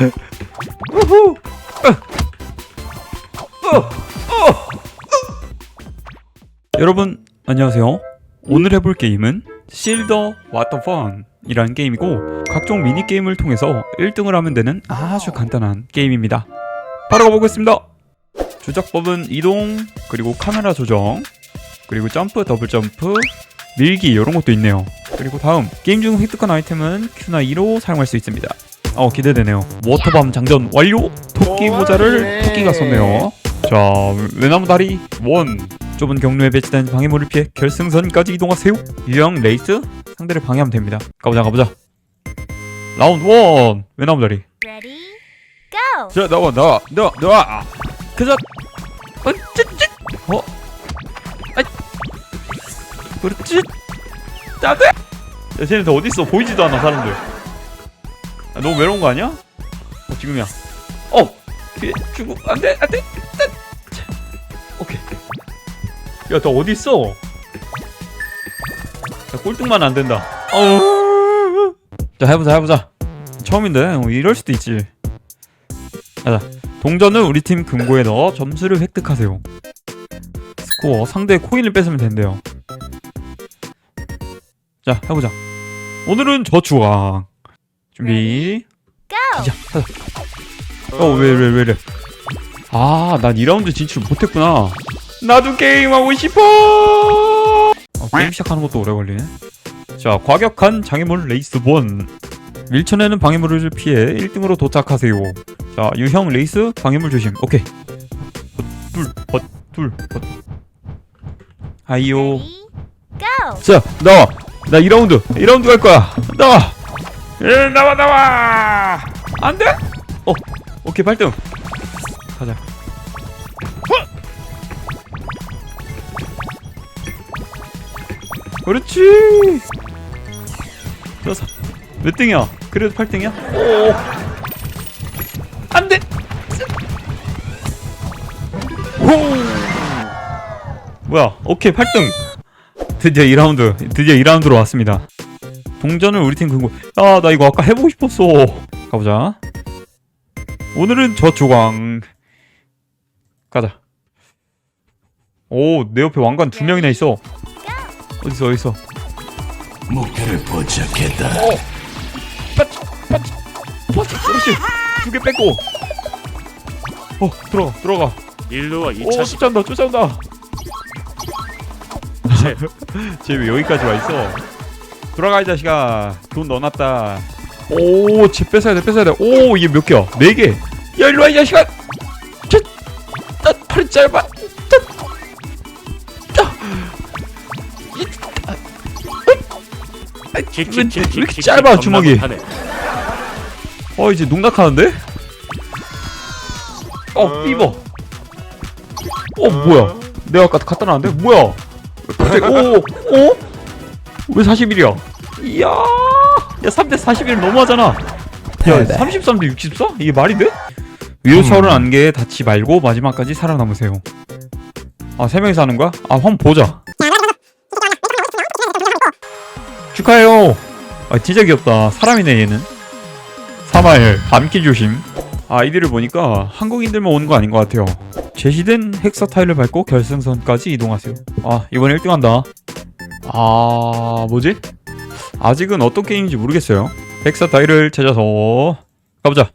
우후. 여러분 안녕하세요. 오늘 해볼 게임은 실더 와터 펀 이라는 게임이고 각종 미니 게임을 통해서 1등을 하면 되는 아주 간단한 게임입니다. 바로 가보겠습니다. 조작법은 이동 그리고 카메라 조정 그리고 점프 더블 점프 밀기 이런 것도 있네요. 그리고 다음 게임 중 획득한 아이템은 Q나 E로 사용할 수 있습니다. 어 기대되네요. 워터밤 장전 완료. 토끼 모자를 토끼가 썼네요. 자 외나무 다리 원 좁은 경로에 배치된 방해물을 피해 결승선까지 이동하세요. 유형 레이스 상대를 방해하면 됩니다. 가보자 가보자. 라운드 원 외나무 다리. Ready? Go! 자 나와 나와 나와 나와. 그저 어 찌찌 어. 아 그렇지. 나도. 야 쟤네 다 어디 있어? 보이지도 않아 사람들. 아, 너무 외로운 거 아니야? 어 지금이야. 어 피해 주고 안돼 안돼. 오케이. 야, 너 어디 있어? 야, 꼴등만 안 된다. 어. 자, 해보자, 해보자. 처음인데 어, 이럴 수도 있지. 자, 동전을 우리 팀 금고에 넣어 점수를 획득하세요. 스코어 상대의 코인을 뺏으면 된대요. 자, 해보자. 오늘은 저주왕. 준비. Go! 시작. 하자. 어, 왜, 왜, 왜, 래 아, 난 2라운드 진출 못했구나. 나도 게임하고 싶어! 어, 게임 시작하는 것도 오래 걸리네. 자, 과격한 장애물 레이스 1. 밀쳐내는 방해물을 피해 1등으로 도착하세요. 자, 유형 레이스 방해물 조심. 오케이. 둘, 벗, 둘, 벗. 하이요. Ready? Go! 자, 나와. 나 2라운드. 2라운드 갈 거야. 나와. 예, 나와, 나와. 안 돼? 어, 오케이, 8등. 가자. 그렇지. 좋았어. 몇 등이야? 그래도 8등이야? 오. 안 돼. 호. 뭐야? 오케이, 8등. 드디어 2라운드 드디어 2라운드로 왔습니다 동전을 우리 팀 근거 아나 이거 아까 해보고 싶었어. 가보자. 오늘은 저 조광. 가자. 오내 옆에 왕관 두 명이나 있어. 어딨어 어딨어? 목표를 포착했다. 빠치 빠치. 빠치 그렇지 두개 뺏고. 어 들어가 들어가. 일루와 오 2차 쫓아온다 쫓아온다. 쟤왜 여기까지 와 있어 돌아가 이 자식아. 돈 넣어놨다. 오쟤 뺏어야 돼 뺏어야 돼오 이게 몇 개야? 네 개 야 일로 와 이 자식아. 쟤나 팔이 짧아. 왜 이렇게 짧아, 주먹이? 어 이제 농락하는데? 어 삐버. 어 뭐야? 내가 아까 갖다 놨는데? 뭐야? 갑자기 오 오? 왜 41이야? 이야 야 3대 41 너무하잖아. 야 33대 64? 이게 말이 돼? 위로 차오른 안개에 닿지 말고 마지막까지 살아남으세요. 아 3명이서 하는 거야? 아 한번 보자. 축하해요. 아 진짜 귀엽다. 사람이네 얘는. 3말 밤길 조심. 아이디를 보니까 한국인들만 오는 거 아닌 것 같아요. 제시된 헥사 타일을 밟고 결승선까지 이동하세요. 아 이번에 1등 한다 아 뭐지? 아직은 어떤 게임인지 모르겠어요. 헥사 타일을 찾아서. 가보자!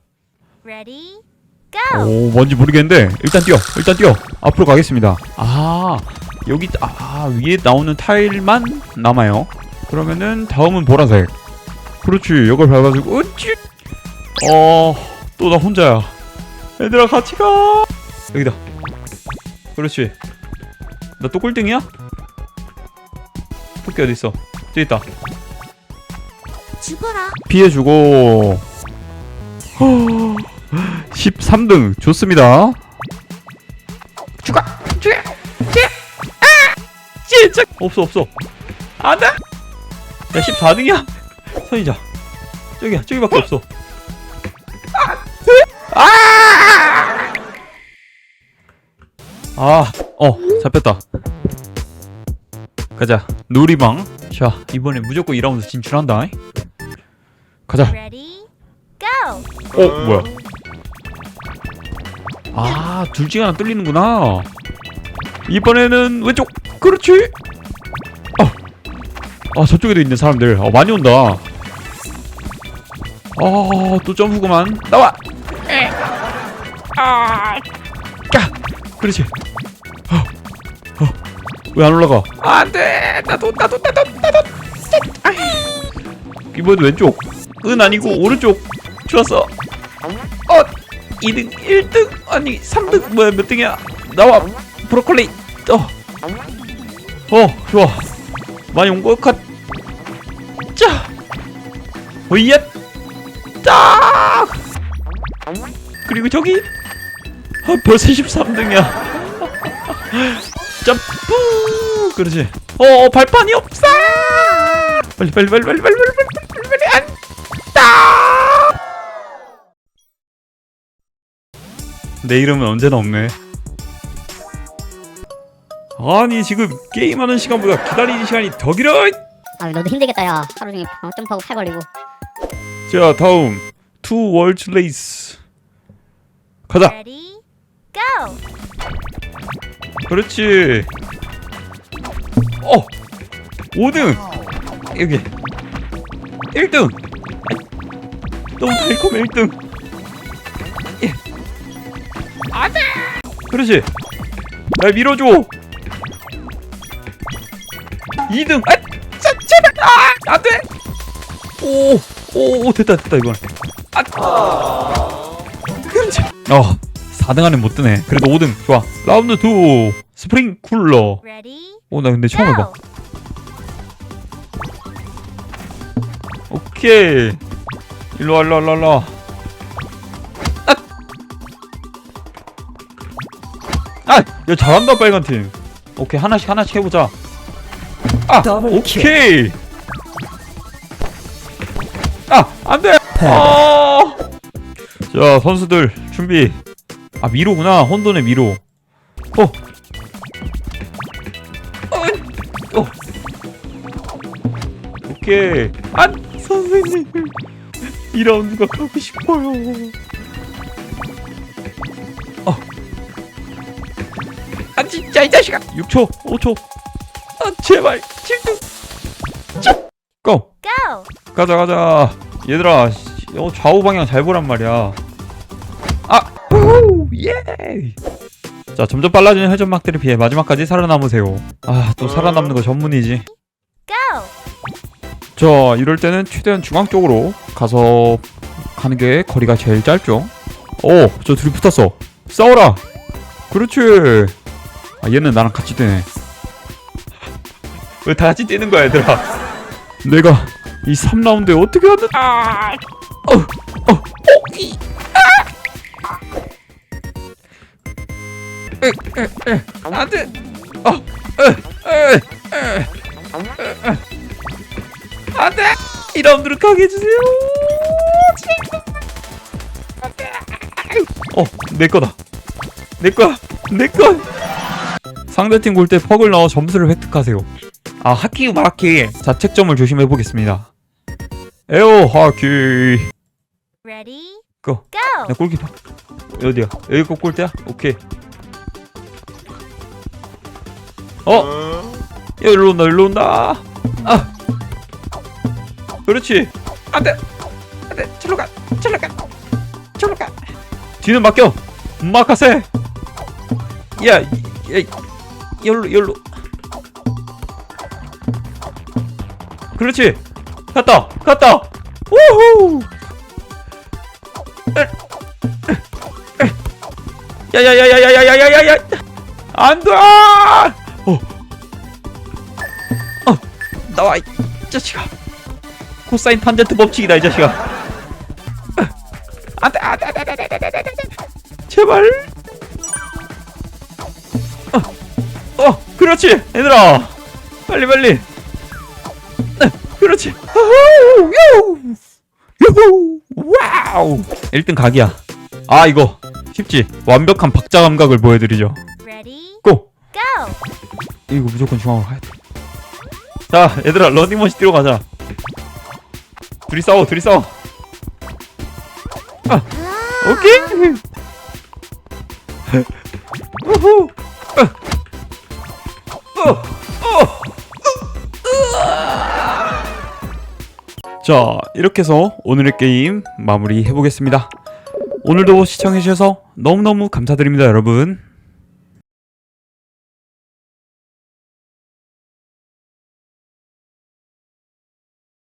오 뭔지 모르겠는데. 일단 뛰어 일단 뛰어. 앞으로 가겠습니다. 아 여기 아 위에 나오는 타일만 남아요. 그러면은 다음은 보라색. 그렇지 이걸 밟아주고 으찌! 어또 나 혼자야. 얘들아 같이 가! 여기다. 그렇지. 나 또 꼴등이야? 토끼 어딨어? 저기 있다. 죽어라! 피해주고. 13등. 좋습니다. 죽어 죽어 죽어 아! 진짜. 없어 없어. 안돼? 야 14등이야? 선이자. 저기야 저기밖에 없어. 아 어 잡혔다 가자 놀이방 자 이번에 무조건 2라운드 진출한다 가자 Ready? Go. 어 뭐야? 아 둘중에 하나 뚫리는구나. 이번에는 왼쪽. 그렇지. 어. 아 저쪽에도 있는 사람들. 어 많이 온다. 아또 점프구만. 나와. 에. 아. 까. 그렇지. 어. 어. 왜안 올라가? 안돼. 나도 나도 나도 나도. 이번에 왼쪽. 은 아니고 오른쪽. 좋았어. 어 2등 1등 아니 3등 뭐야 몇 등이야 나와 브로콜리 어 어 좋아 많이 온 것 같. 자 오이야 딱 그리고 저기 아, 벌써 13등이야 점프 그렇지 어 어, 발판이 없어 빨리 빨리 빨리 빨리 빨리 빨리 빨리 빨리 빨리 안다 내 이름은 언제나 없네. 아니 지금 게임하는 시간보다 기다리는 시간이 더 길어. 아 너도 힘들겠다 야 하루 종일 어, 점프하고 팔 걸리고 자 다음 투 월드 레이스 가자. Ready? Go. 그렇지. 어 5등 여기 1등 너무 달콤해 1등. 예. 안돼. 그렇지. 날 밀어줘. 2등. 아, 자, 제발. 아, 안 돼. 오, 오, 오, 됐다, 됐다, 이건. 아, 그렇지. 어, 4등 안에 못 드네. 그래도 5등. 좋아. 라운드 2. 스프링 쿨러. 오, 나 근데 처음 해봐. 오케이. 일로 와, 일로 와, 일로 와, 일로 와. 아! 야, 잘한다, 빨간 팀. 오케이, 하나씩, 하나씩 해보자. 아! 오케이! 아! 안 돼! 아! 자, 선수들, 준비. 아, 미로구나. 혼돈의 미로. 어! 어! 어! 오케이. 안! 선생님. 2라운드가 가고 싶어요. 어. 아 진짜 이 자식아 6초 5초 아 제발 7등 쭉 고! Go. 가자 가자 얘들아 씨, 어, 좌우 방향 잘 보란 말이야 예! 자 점점 빨라지는 회전막들에 비해 마지막까지 살아남으세요 아 또 살아남는 거 전문이지 Go. 자 이럴 때는 최대한 중앙 쪽으로 가서 가는 게 거리가 제일 짧죠 오 저 둘이 붙었어 싸워라 그렇지 아 얘는 나랑 같이 뛰네 왜 다 같이 뛰는 거야 얘들아 내가 이 3라운드에 어떻게 하든 아! 어! 어! 어! 이! 안돼 어! 안돼 2라운드로 가게 해주세요 어, 내 거다. 내 거야. 내 거. 상대팀 골 때 퍽을 넣어 점수를 획득하세요. 아, 하키 마키. 자책점을 조심해 보겠습니다. 에어 하키. Ready? 고. Go. 나 골키퍼. 어디야? 여기 꼭 골대야? 오케이. 어? 야, 일로 온다, 일로 온다. 아. 그렇지. 안 돼. 안 돼. 절로 가. 절로 가. 절로 가. 뒤는 맡겨. 마카세. 야, 야, 열로, 열로. 그렇지. 갔다, 갔다. 우후. 야야야야야야야야야야 안돼 나와 이 자식아 코사인 탄젠트 법칙이다 이 자식아 어. 안돼 안돼 안돼 안돼 안돼 안돼 제발 어, 어 그렇지 얘들아 빨리 빨리 어, 그렇지 우후, 요. 유후 와우 1등 각이야 아 이거 쉽지 완벽한 박자 감각을 보여드리죠? 고! Go. 이거 무조건 중앙으로 가야 돼 자 얘들아 런닝머신 뛰러 가자 둘이 싸워 둘이 싸워 아, 오케이. 우후. 어. 어. 자, 이렇게 해서 오늘의 게임 마무리 해보겠습니다. 오늘도 시청해주셔서 너무너무 감사드립니다, 여러분.